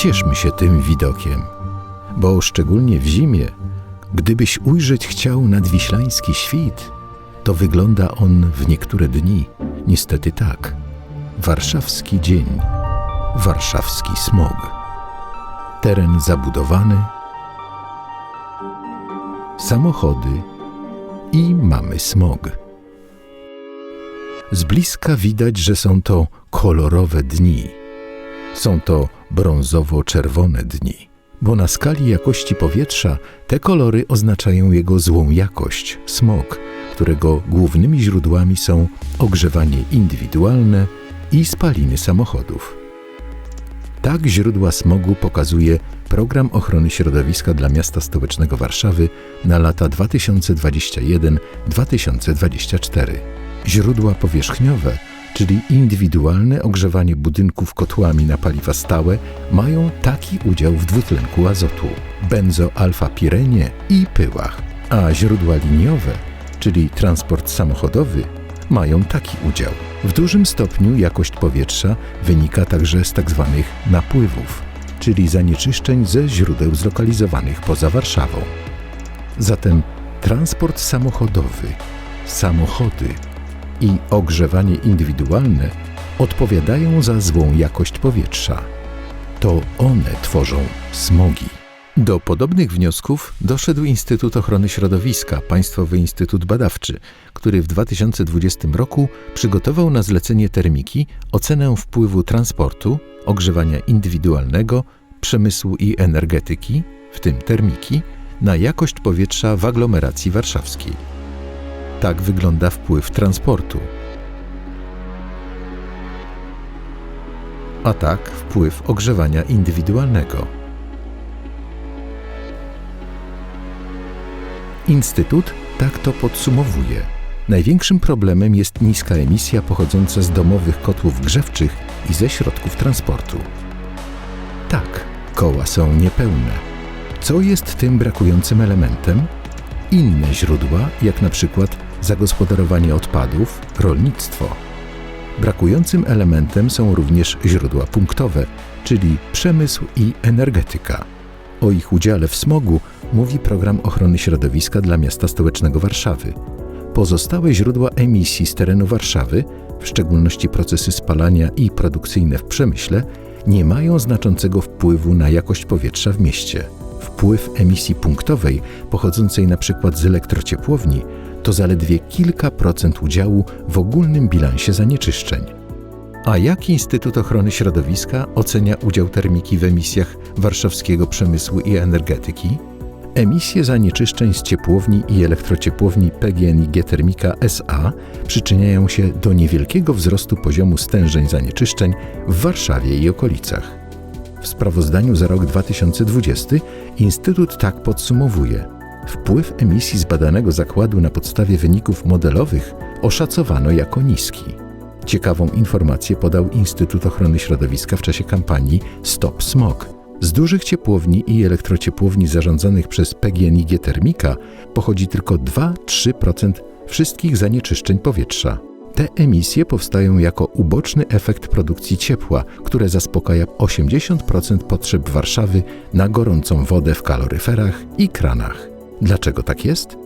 Nacieszmy się tym widokiem, bo szczególnie w zimie, gdybyś ujrzeć chciał nadwiślański świt, to wygląda on w niektóre dni niestety tak. Warszawski dzień, warszawski smog. Teren zabudowany, samochody i mamy smog. Z bliska widać, że są to kolorowe dni. Są to brązowo-czerwone dni, bo na skali jakości powietrza te kolory oznaczają jego złą jakość smog, którego głównymi źródłami są ogrzewanie indywidualne i spaliny samochodów. Tak źródła smogu pokazuje Program Ochrony Środowiska dla Miasta Stołecznego Warszawy na lata 2021-2024. Źródła powierzchniowe, czyli indywidualne ogrzewanie budynków kotłami na paliwa stałe, mają taki udział w dwutlenku azotu, benzoalfa-pirenie i pyłach, a źródła liniowe, czyli transport samochodowy, mają taki udział. W dużym stopniu jakość powietrza wynika także z tzw. Tak napływów, czyli zanieczyszczeń ze źródeł zlokalizowanych poza Warszawą. Zatem transport samochodowy, samochody i ogrzewanie indywidualne odpowiadają za złą jakość powietrza. To one tworzą smogi. Do podobnych wniosków doszedł Instytut Ochrony Środowiska, Państwowy Instytut Badawczy, który w 2020 roku przygotował na zlecenie termiki ocenę wpływu transportu, ogrzewania indywidualnego, przemysłu i energetyki, w tym termiki, na jakość powietrza w aglomeracji warszawskiej. Tak wygląda wpływ transportu. A tak wpływ ogrzewania indywidualnego. Instytut tak to podsumowuje. Największym problemem jest niska emisja pochodząca z domowych kotłów grzewczych i ze środków transportu. Tak, koła są niepełne. Co jest tym brakującym elementem? Inne źródła, jak na przykład zagospodarowanie odpadów, rolnictwo. Brakującym elementem są również źródła punktowe, czyli przemysł i energetyka. O ich udziale w smogu mówi Program Ochrony Środowiska dla Miasta Stołecznego Warszawy. Pozostałe źródła emisji z terenu Warszawy, w szczególności procesy spalania i produkcyjne w przemyśle, nie mają znaczącego wpływu na jakość powietrza w mieście. Wpływ emisji punktowej, pochodzącej np. z elektrociepłowni, to zaledwie kilka procent udziału w ogólnym bilansie zanieczyszczeń. A jak Instytut Ochrony Środowiska ocenia udział termiki w emisjach warszawskiego przemysłu i energetyki? Emisje zanieczyszczeń z ciepłowni i elektrociepłowni PGNiG Termika SA przyczyniają się do niewielkiego wzrostu poziomu stężeń zanieczyszczeń w Warszawie i okolicach. W sprawozdaniu za rok 2020 Instytut tak podsumowuje: Wpływ emisji z badanego zakładu na podstawie wyników modelowych oszacowano jako niski. Ciekawą informację podał Instytut Ochrony Środowiska w czasie kampanii Stop Smog z dużych ciepłowni i elektrociepłowni zarządzanych przez PGNiG Termika pochodzi tylko 2-3% wszystkich zanieczyszczeń powietrza. Te emisje powstają jako uboczny efekt produkcji ciepła, które zaspokaja 80% potrzeb Warszawy na gorącą wodę w kaloryferach i kranach. Dlaczego tak jest?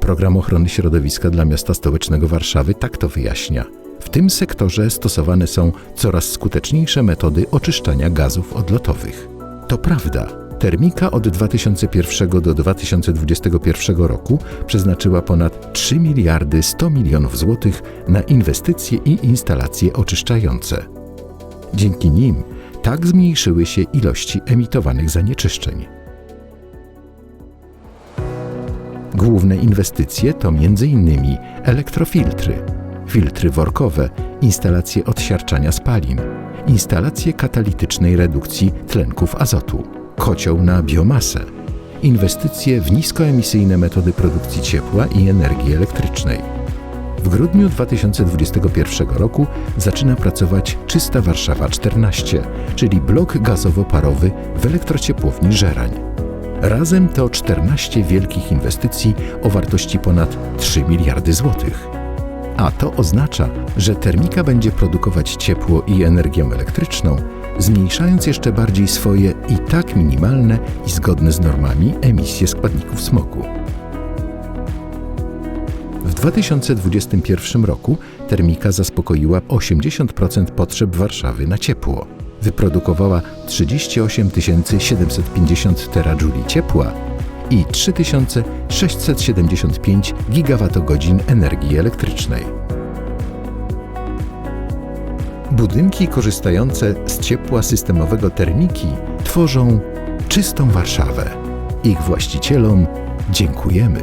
Program ochrony środowiska dla miasta stołecznego Warszawy tak to wyjaśnia. W tym sektorze stosowane są coraz skuteczniejsze metody oczyszczania gazów odlotowych. To prawda. Termika od 2001 do 2021 roku przeznaczyła ponad 3 miliardy 100 milionów złotych na inwestycje i instalacje oczyszczające. Dzięki nim tak zmniejszyły się ilości emitowanych zanieczyszczeń. Główne inwestycje to m.in. elektrofiltry, filtry workowe, instalacje odsiarczania spalin, instalacje katalitycznej redukcji tlenków azotu, kocioł na biomasę, inwestycje w niskoemisyjne metody produkcji ciepła i energii elektrycznej. W grudniu 2021 roku zaczyna pracować Czysta Warszawa 14, czyli blok gazowo-parowy w elektrociepłowni Żerań. Razem to 14 wielkich inwestycji o wartości ponad 3 miliardy złotych a to oznacza, że termika będzie produkować ciepło i energię elektryczną zmniejszając jeszcze bardziej swoje i tak minimalne i zgodne z normami emisje składników smogu. W 2021 roku termika zaspokoiła 80% potrzeb Warszawy na ciepło. Wyprodukowała 38 750 terajuli ciepła i 3675 gigawatogodzin energii elektrycznej. Budynki korzystające z ciepła systemowego termiki tworzą czystą Warszawę. Ich właścicielom dziękujemy.